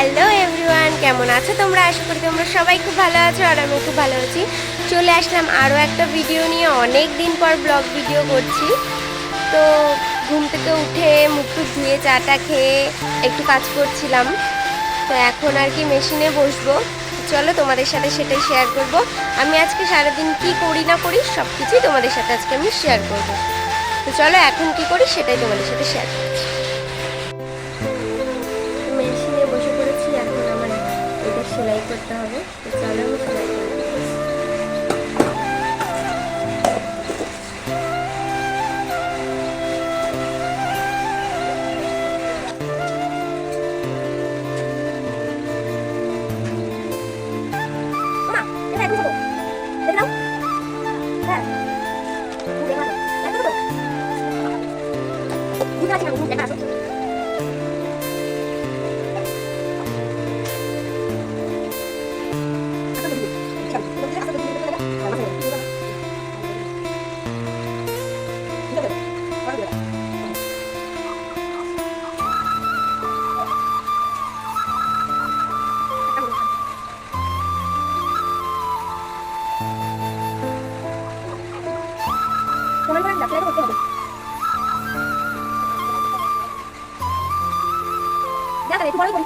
Hello everyone, কেমন আছো তোমরা? আশা করি তোমরা সবাই খুব ভালো আছো আর আমি খুব ভালো আছি। চলে আসলাম আরও একটা ভিডিও নিয়ে। অনেক দিন পর ব্লগ ভিডিও করছি। তো ঘুম থেকে উঠে মুখ টুক ধুয়ে চাটা খেয়ে একটু কাজ করছিলাম। তো এখন আর কি মেশিনে বসবো। চলো তোমাদের সাথে সেটাই শেয়ার করব। আমি আজকে সারাদিন কি করি না করি সব কিছুই তোমাদের সাথে আজকে আমি শেয়ার করব। তো চলো এখন কি করি সেটাই তোমাদের সাথে শেয়ার করছি। যাত্রা একটু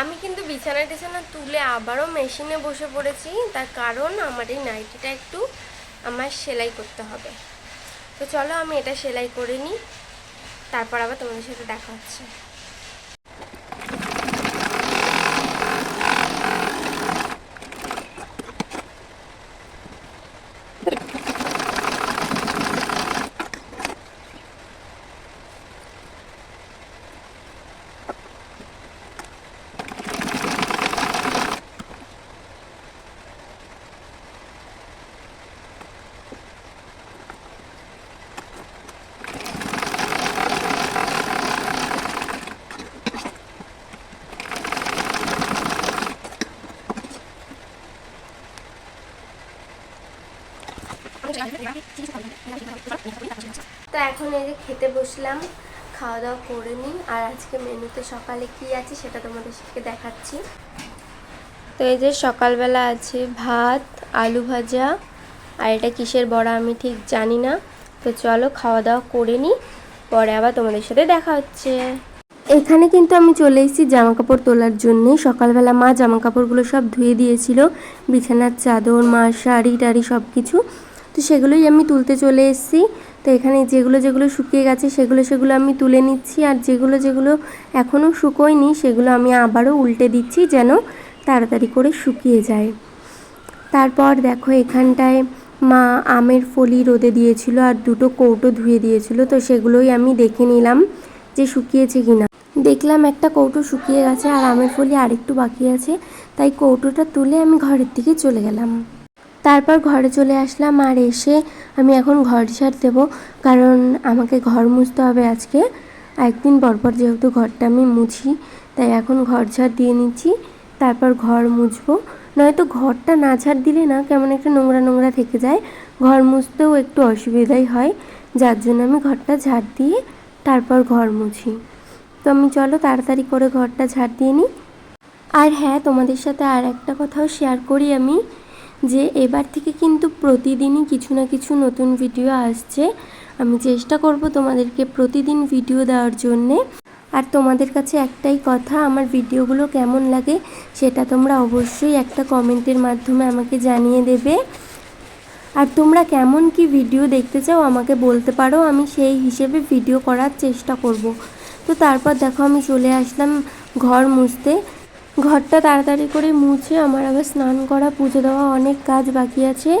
আমি কিন্তু বিছানা টিছানা তুলে আবারও মেশিনে বসে পড়েছি। তার কারণ আমার এই নাইটিটা একটু আমার সেলাই করতে হবে। তো চলো আমি এটা সেলাই করে নিই। তারপর আবার তোমাদের সাথে দেখা হচ্ছে। তো এখন এই যে খেতে বসলাম, খাওয়া দাওয়া করে নিই আর আজকে মেনুতে সকালে কি আছে সেটা তোমাদের সাথে দেখাচ্ছি। তো এই যে সকালবেলা আছে ভাত, আলু ভাজা, আর এটা কিসের বড়া আমি ঠিক জানি না। তো চলো খাওয়া দাওয়া করে নিই, পরে আবার তোমাদের সাথে দেখা হচ্ছে। এখানে কিন্তু আমি চলে এসেছি জামা কাপড় তোলার জন্যে। সকালবেলা মা জামা কাপড়গুলো সব ধুয়ে দিয়েছিল। বিছানার চাদর মা শাড়ি টাড়ি সব কিছু তো সেগুলোই আমি তুলতে চলে এসেছি। তো এখানে যেগুলো যেগুলো শুকিয়ে গেছে, সেগুলো সেগুলো আমি তুলে নিচ্ছি। আর যেগুলো যেগুলো এখনও শুকোয়নি, সেগুলো আমি আবারও উল্টে দিচ্ছি যেন তাড়াতাড়ি করে শুকিয়ে যায়। তারপর দেখো এখানটায় মা আমের ফলি রোদে দিয়েছিল আর দুটো কৌটো ধুয়ে দিয়েছিল। তো সেগুলোই আমি দেখে নিলাম যে শুকিয়েছে কিনা। দেখলাম একটা কৌটো শুকিয়ে গেছে আর আমের ফলি আরেকটু বাকি আছে। তাই কৌটোটা তুলে আমি ঘরের দিকে চলে গেলাম। তারপর ঘরে চলে আসলাম আর এসে আমি এখন ঘর ঝাড় দেবো। কারণ আমাকে ঘর মুছতে হবে আজকে। একদিন পরপর যেহেতু ঘরটা আমি মুছি, তাই এখন ঘর ঝাড় দিয়ে নিচ্ছি। তারপর ঘর মুছবো। নয়তো ঘরটা না ঝাড় দিলে না কেমন একটা নোংরা নোংরা থেকে যায়। ঘর মুছতেও একটু অসুবিধাই হয়। যার জন্য আমি ঘরটা ঝাড় দিয়ে তারপর ঘর মুছি। তো আমি চলো তাড়াতাড়ি করে ঘরটা ঝাড় দিয়ে নিই। আর হ্যাঁ তোমাদের সাথে আর একটা কথাও শেয়ার করি আমি। যে এবার থেকে কিন্তু প্রতিদিনই কিছু না কিছু নতুন ভিডিও আসছে। আমি চেষ্টা করব তোমাদেরকে প্রতিদিন ভিডিও দেওয়ার জন্যে। আর তোমাদের কাছে একটাই কথা, আমার ভিডিওগুলো কেমন লাগে সেটা তোমরা অবশ্যই একটা কমেন্টের মাধ্যমে আমাকে জানিয়ে দেবে। আর তোমরা কেমন কি ভিডিও দেখতে চাও আমাকে বলতে পারো, আমি সেই হিসেবে ভিডিও করার চেষ্টা করব। তো তারপর দেখো আমি চলে আসলাম ঘর মুছতে। ঘরটা তাড়াতাড়ি করে মুছে আমার আবার স্নান করা, পুজো দেওয়া অনেক কাজ বাকি আছে।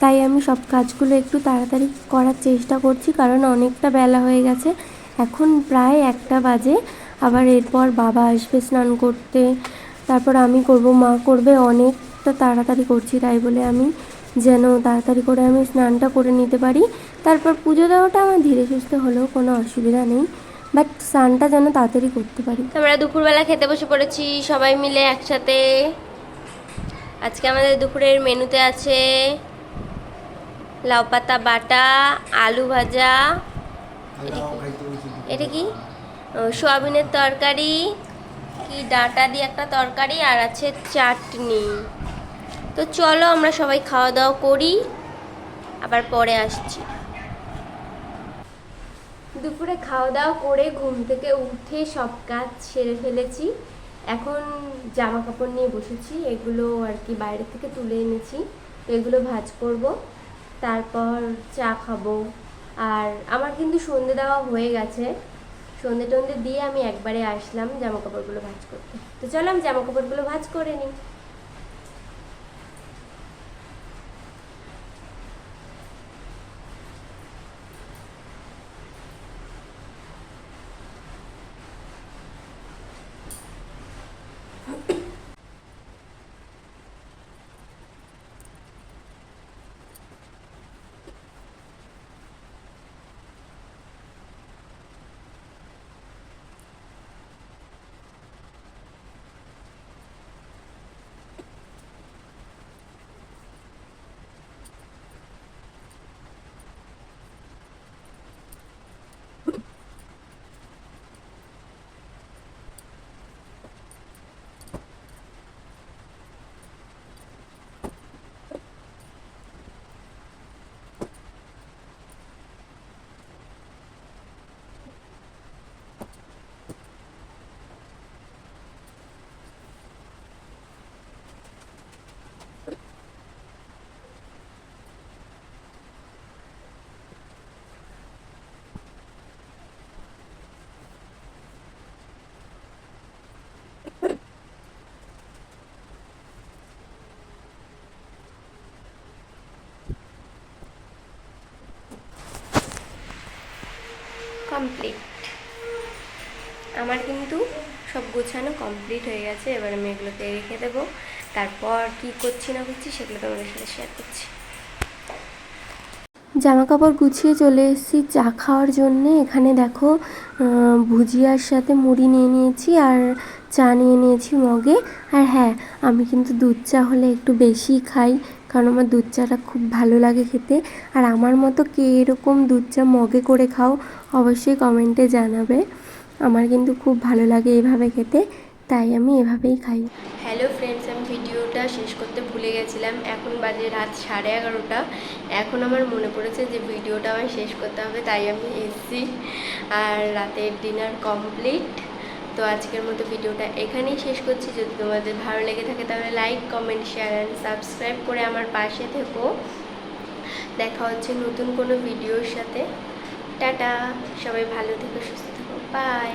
তাই আমি সব কাজগুলো একটু তাড়াতাড়ি করার চেষ্টা করছি, কারণ অনেকটা বেলা হয়ে গেছে। এখন প্রায় একটা বাজে। আবার এরপর বাবা আসবে স্নান করতে। তারপর আমি করব, মা করবে, অনেকটা তাড়াতাড়ি করছি তাই বলে আমি যেন তাড়াতাড়ি করে আমি স্নানটা করে নিতে পারি। তারপর পুজো দেওয়াটা আমার ধীরে সুস্থে হলেও কোনো অসুবিধা নেই। বাট স্নানটা যেন তাড়াতাড়ি করতে পারি। আমরা দুপুরবেলা খেতে বসে পড়েছি, সবাই মিলে একসাথে। আজকে আমাদের দুপুরের মেনুতে আছে লাউ পাতা বাটা, আলু ভাজা। এটা কি? সোয়াবিনের তরকারি, কি ডাঁটা দিয়ে একটা তরকারি, আর আছে চাটনি। তো চলো আমরা সবাই খাওয়া দাওয়া করি, আবার পরে আসছি। দুপুরে খাওয়া দাওয়া করে ঘুম থেকে উঠে সব কাজ সেরে ফেলেছি। এখন জামা কাপড় নিয়ে বসেছি, এগুলো আর কি বাইরে থেকে তুলে এনেছি, এগুলো ভাজ করব, তারপর চা খাব। আর আমার কিন্তু সন্ধে দেওয়া হয়ে গেছে, সন্ধে টন্ধে দিয়ে আমি একবারে আসলাম জামা কাপড়গুলো ভাজ করতে। তো চলো আমি জামা কাপড়গুলো ভাজ করে নিই। কমপ্লিট আমার কিন্তু সব গোছানো কমপ্লিট হয়ে গেছে, এবার আমি এগুলোকে রেখে দেবো। তারপর কি করছি না করছি সেগুলো তোমাদের সাথে শেয়ার করছি। জামা কাপড় গুছিয়ে চলে এসেছি, চা খাওয়ার জন্যে। এখানে দেখো ভুজিয়ার সাথে মুড়ি নিয়ে নিয়েছি আর চা নিয়ে নিয়েছি মগে। আর হ্যাঁ আমি কিন্তু দুধ চা হলে একটু বেশি খাই। কারণ আমার দুধ চাটা খুব ভালো লাগে খেতে। আর আমার মতো কে এরকম দুধ চা মগে করে খাও, অবশ্যই কমেন্টে জানাবে। আমার কিন্তু খুব ভালো লাগে এভাবে খেতে, তাই আমি এভাবেই খাই। হ্যালো ফ্রেন্ডস, আমি ভিডিওটা শেষ করতে ভুলে গেছিলাম। এখন বাজে রাত সাড়ে এগারোটা। এখন আমার মনে পড়েছে যে ভিডিওটা আমার শেষ করতে হবে, তাই আমি এসেছি। আর রাতের ডিনার কমপ্লিট তো আজকের মতো ভিডিওটা এখানেই শেষ করছি। যদি তোমাদের ভালো লেগে থাকে তাহলে like comment share and subscribe করে আমার পাশে থেকো। দেখা হচ্ছে নতুন কোনো ভিডিওর সাথে। টাটা! সবাই ভালো থেকো, সুস্থ থেকো। বাই